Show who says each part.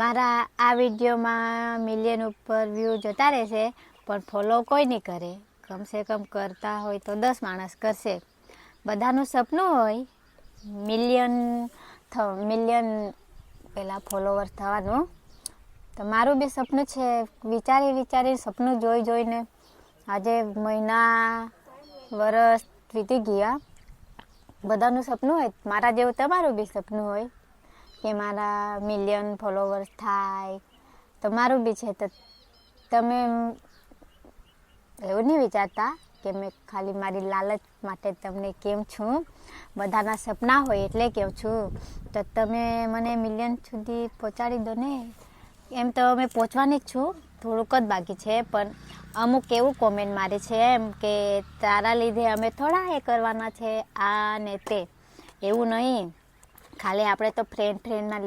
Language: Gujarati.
Speaker 1: મારા આ વિડીયોમાં મિલિયન ઉપર વ્યૂ જતા રહેશે પણ ફોલો કોઈ નહીં કરે. કમસે કમ કરતા હોય તો દસ માણસ કરશે. બધાનું સપનું હોય મિલિયન મિલિયન પેલા ફોલોવર થવાનું. તો મારું બી સપનું છે, વિચારી વિચારી સપનું જોઈ જોઈને આજે મહિના વરસ વીતી ગયા. બધાનું સપનું હોય, મારા જેવું તમારું બી સપનું હોય કે મારા મિલિયન ફોલોવર્સ થાય તમારું બી છે. તો તમે એવું નહીં વિચારતા કે મેં ખાલી મારી લાલચ માટે તમને કેમ છું? બધાના સપના હોય એટલે કેમ છું. તો તમે મને મિલિયન સુધી પહોંચાડી દો ને. એમ તો અમે પહોંચવાની જ છું. થોડુંક જ બાકી છે, પણ અમુક એવું કોમેન્ટ મારે છે એમ કે તારા લીધે અમે થોડા એ કરવાના છે, આ ને તે. એવું નહીં. ખાલી આપણે તો ફ્રેન્ડ ફ્રેન્ડના